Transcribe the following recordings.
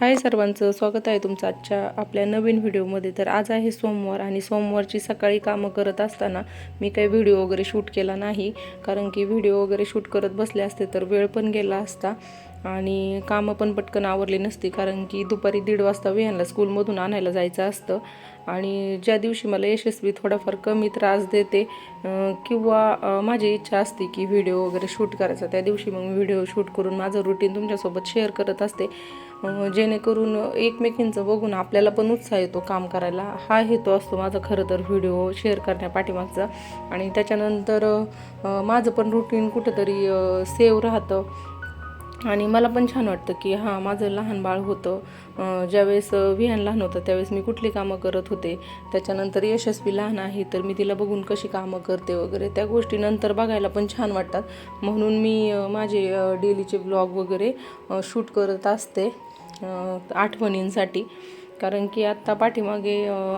हाय सर्वांचं स्वागत आहे तुमचं आजच्या आपल्या नवीन व्हिडिओमध्ये. तर आज आहे सोमवार आणि सोमवारची सकाळी कामं करत असताना मी काही व्हिडिओ वगैरे शूट केला नाही. कारण की व्हिडिओ वगैरे शूट करत बसले असते तर वेळ पण गेला असता. आणि कामं पण पटकन आवरली नसती कारण की दुपारी दीड वाजता विहानला स्कूलमधून आणायला जायचं असतं. आणि ज्या दिवशी मला यशस्वी थोडाफार कमी त्रास देते किंवा माझी इच्छा असते की व्हिडिओ वगैरे शूट करायचा त्या दिवशी मग व्हिडिओ शूट करून माझं रुटीन तुमच्यासोबत शेअर करत असते. जेणेकरून एकमेकींचं बघून आपल्याला पण उत्साह येतो काम करायला. हा हेतू असतो माझा खरं तर व्हिडिओ शेअर करण्यापाठीमागचा आणि त्याच्यानंतर माझं पण रुटीन कुठंतरी सेव राहतं. आणि मला पण छान वाटतं की हां माझं लहान बाळ होतं. ज्यावेळेस विहान लहान होतं त्यावेळेस मी कुठली कामं करत होते. त्याच्यानंतर यशस्वी लहान आहे तर मी तिला बघून कशी कामं करते वगैरे त्या गोष्टी नंतर बघायला पण छान वाटतात. म्हणून मी माझे डेलीचे ब्लॉग वगैरे शूट करत असते आठवणींसाठी. कारण की आत्ता पाठीमागे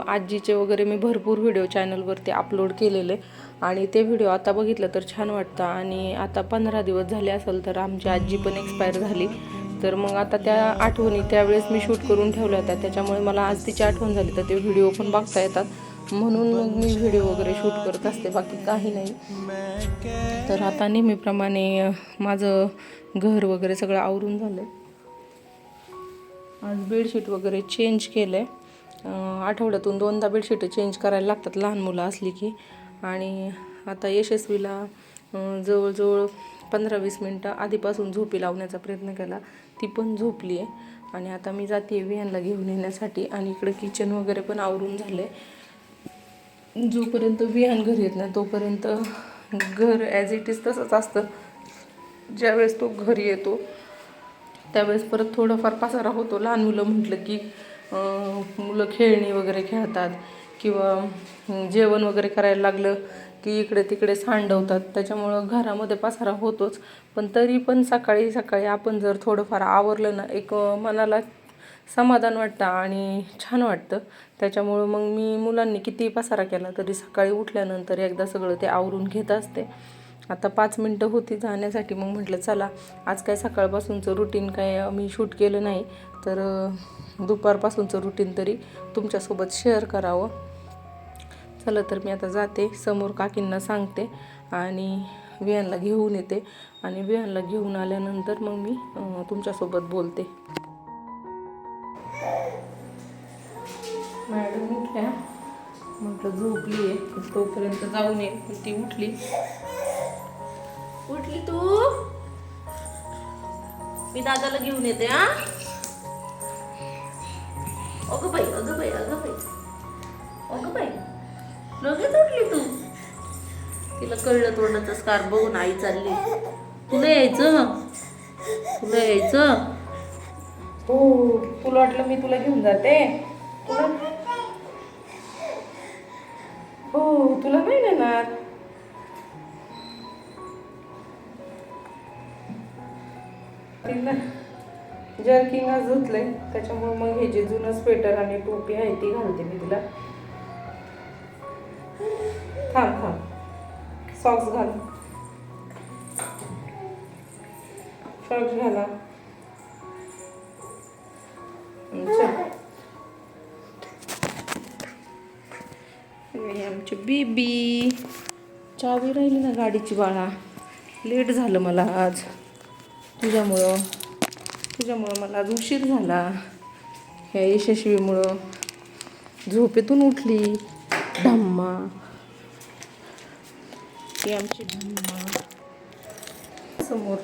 आजीचे वगैरे मी भरपूर व्हिडिओ चॅनलवरती अपलोड केलेले आणि ते व्हिडिओ आता बघितलं तर छान वाटतं. आणि आता पंधरा दिवस झाले असेल तर आमची आजी पण एक्सपायर झाली. तर मग आता त्या आठवणी त्यावेळेस मी शूट करून ठेवल्या होत्या. त्याच्यामुळे मला आज तिची आठवण झाली तर ते व्हिडिओ पण बघता येतात. म्हणून मग मी व्हिडिओ वगैरे शूट करत असते. बाकी काही नाही. तर आता नेहमीप्रमाणे माझं घर वगैरे सगळं आवरून झालं आहे बेडशीट वगैरे चेंज केलं आहे आठवड्यातून दोनदा बेडशीट चेंज करायला लागतात लहान मुलं असली की. आणि आता यशस्वीला जवळजवळ पंधरा वीस मिनटं आधीपासून झोपी लावण्याचा प्रयत्न केला. ती पण झोपली आहे आणि आता मी जाते विहानला घेऊन येण्यासाठी आणि इकडं किचन वगैरे पण आवरून झालं आहे जोपर्यंत विहान घरी येत नाही तोपर्यंत घर ॲज इट इज तसंच असतं. ज्यावेळेस तो घरी येतो त्यावेळेस परत थोडंफार पसारा होतो. लहान मुलं म्हटलं की मुलं खेळणी वगैरे खेळतात किंवा जेवण वगैरे करायला लागलं की इकडे तिकडे सांडवतात. त्याच्यामुळं घरामध्ये पसारा होतोच. पण तरी पण सकाळी सकाळी आपण जर थोडंफार आवरलं ना एक मनाला समाधान वाटतं आणि छान वाटतं. त्याच्यामुळं मग मी मुलांनी किती पसारा केला तरी सकाळी उठल्यानंतर एकदा सगळं ते आवरून घेत असते. आता पाच मिनटं होती जाण्यासाठी. मग म्हटलं चला आज काय सकाळपासूनचं रुटीन काय मी शूट केलं नाही. तर दुपारपासूनचं रुटीन तरी तुमच्यासोबत शेअर करावं. चला तर मी आता जाते. समोर काकींना सांगते आणि विहानला घेऊन येते. आणि विहानला घेऊन आल्यानंतर मग मी तुमच्यासोबत बोलते. मॅडम उठल्या. म्हटलं झोपली आहे तोपर्यंत जाऊन ये. ती उठली. उठली तू? मी दादाला घेऊन येते हा? अगं बाई अगं बाई अगं बाई. अगं बाई लगेच उठली तू? तिला कळलं तोंडाचा स्कार बघून आई चालली. तुला यायचं? तुला यायचं? हो तुला वाटलं मी तुला घेऊन जाते? तुला? हो तुला नाही नेणार तिला जर्किंग आज धुतलंय त्याच्यामुळे मग हे जे जुनं स्वेटर आणि टोपी आहे ती घालते मी तिला. थांब थांब. सॉक्स घाल. सॉक्स घाला. आमची बेबी. चावी राहिली ना गाडीची बाळा. लेट झालं मला आज. तुझ्यामुळं तुझ्यामुळं मला आज उशीर झाला. ह्या यशस्वीमुळं झोपेतून उठली. धम्मा. ती आमची धम्मा. समोर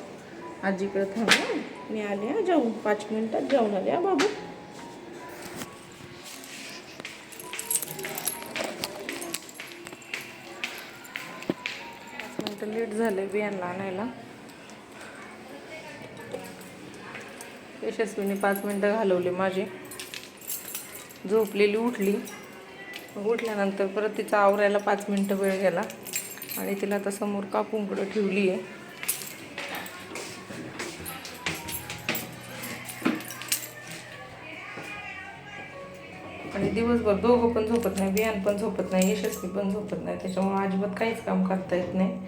आजीकडे थांबा मी आले हा जाऊन पाच मिनिटात जाऊन आले हा बाबू. पाच मिनटं लेट झालं बियाणला आणायला. यशस्वीने पाच मिनटं घालवली माझी. झोपलेली उठली. उठल्यानंतर परत तिचा आवरायला पाच मिनटं वेळ गेला. आणि तिला आता समोर काकूंकडं ठेवली आहे आणि दिवसभर दोघं पण झोपत नाही बियाण पण झोपत नाही यशस्वी पण झोपत नाही. त्याच्यामुळे अजिबात काहीच काम करता येत नाही.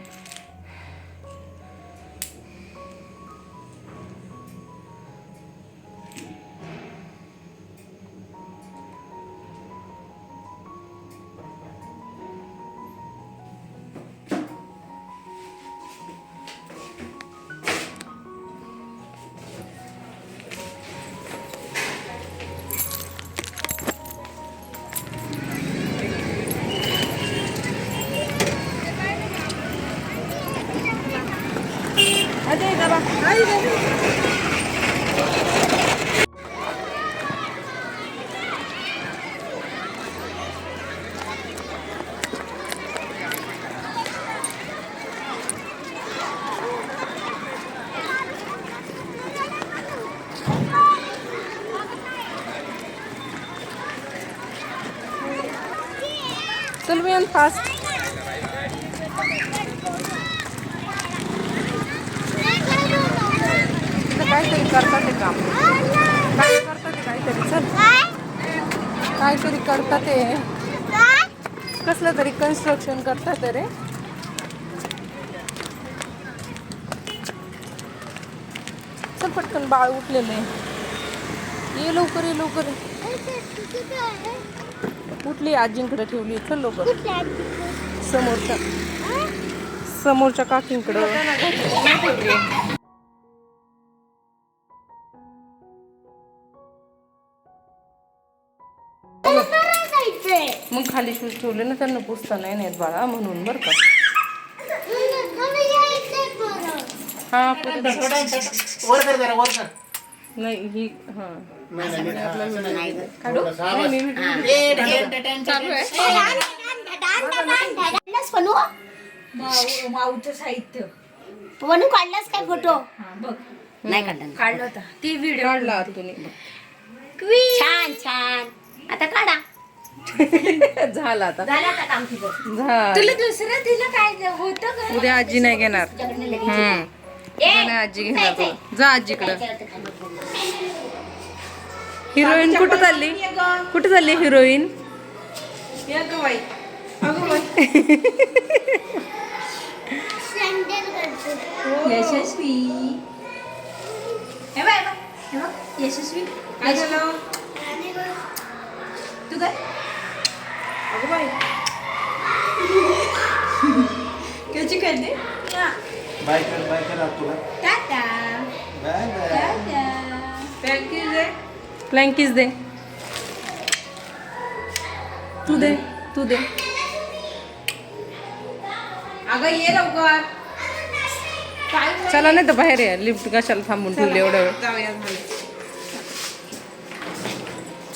फास्ट काहीतरी करतात ते काम. काय करतात ते काहीतरी चल. काहीतरी करतात ते. कसलं तरी कन्स्ट्रक्शन करतात रे. चल पटकन बाळ उठलेलं आहे. ये लवकर ये लवकर. ये. उठली आजींकडे ठेवली? चल लवकर. समोरच्या. समोरच्या काकींकडं. मग खाली शूज ठेवले ना त्यांना पुसता नाही नेत बाळा म्हणून बरं का. हा वर कर जरा वर कर. नाही ही हा. चालू आहे. काढलास माऊचं साहित्य. काढलास काय फोटो बघ. नाही काढला. ना. काढलं होता. ती व्हिडिओ काढला आतून. छान छान. आता काढा. झाला आता. झालं आता काम तुझं. झालं. तुला दुसरं दिलं काय होतं का? उद्या आजी नाही घेणार. हम्म. नाही आजी घेणार तुला. जा आजीकडं. हिरोईन कुठं चालली? कुठं चालली हिरोईन? यशस्वी. हे हे बघ, यशस्वी. काय झालं? तू काय? कशी करते बाय कर बाय कर तुला टाटा. Bye bye. टाटा. फ्लँकीज दे. तू दे तू दे. अगं ये लवकर. काय चला नाही तर बाहेर या. लिफ्ट कशाला थांबून ठेवली एवढा वेळ? जाऊया झालं.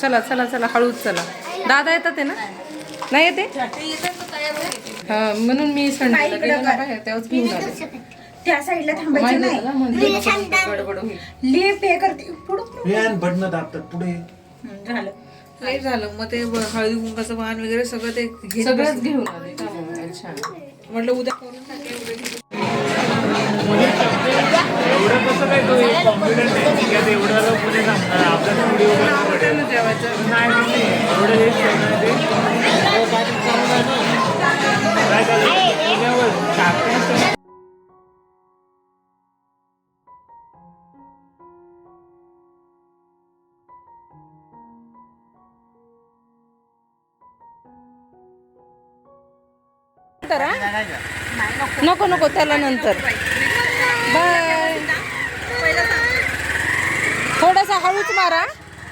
चला चला चला. हळूच चला. दादा येतात आहे ना? नाही येते हा म्हणून मी संडेला गेले ना बाहेर तेव्हाच घेऊन आले. त्या साईडला थांबायचं नाही. लिफ्ट हे करते. पुढं बटणं दाबतात पुढे. झालं. लेट झालं मग ते हळदी कुंकाचं वाहन वगैरे सगळं ते सगळंच घेऊन आले. म्हटलं उद्या करून टाकेल उद्या घेऊन. करा नको नको त्याला नंतर. बाय. थोडासा हळूच मारा.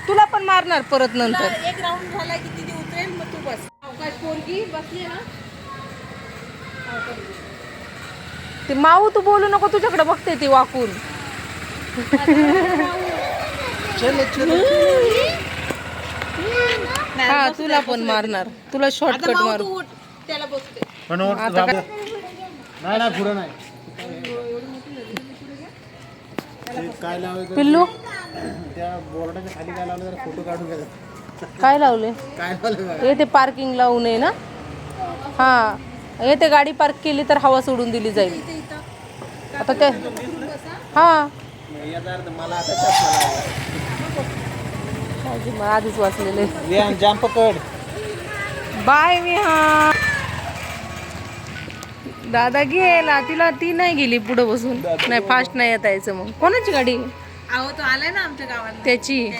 तुला पण मारणार परत नंतर. एक राऊंड झाला की तिथे उतरेल मग तू बस. अवकाश पोरगी बसली ना ते माऊ तू बोलू नको तुझ्याकडे बघते ती वाकून. हा तुला पण मारणार. तुला शॉर्टकट मारू. त्याला बसते पण आता काय? नाही नाही पुढं नाही. ते काय लावायचं पिल्लू? त्या बोर्डाच्या खाली काय लावलं? जरा फोटो काढून घ्या. काय लावले? काय लावलं बघा. येते पार्किंग लावू नये ना? हा. येते गाडी पार्क केली तर हवा सोडून दिली जाईल. आता ते हा. याचा अर्थ मला आता चष्मा लागला. माझी मग आधीच वाचलेले. विहान जाम पकड. बाय विहा दादा गेला तिला ती नाही गेली पुढे बसून. नाही फास्ट नाही येता यायचं मग. कोणाची गाडी? अहो तो आलाय ना आमच्या गावाला. त्याची.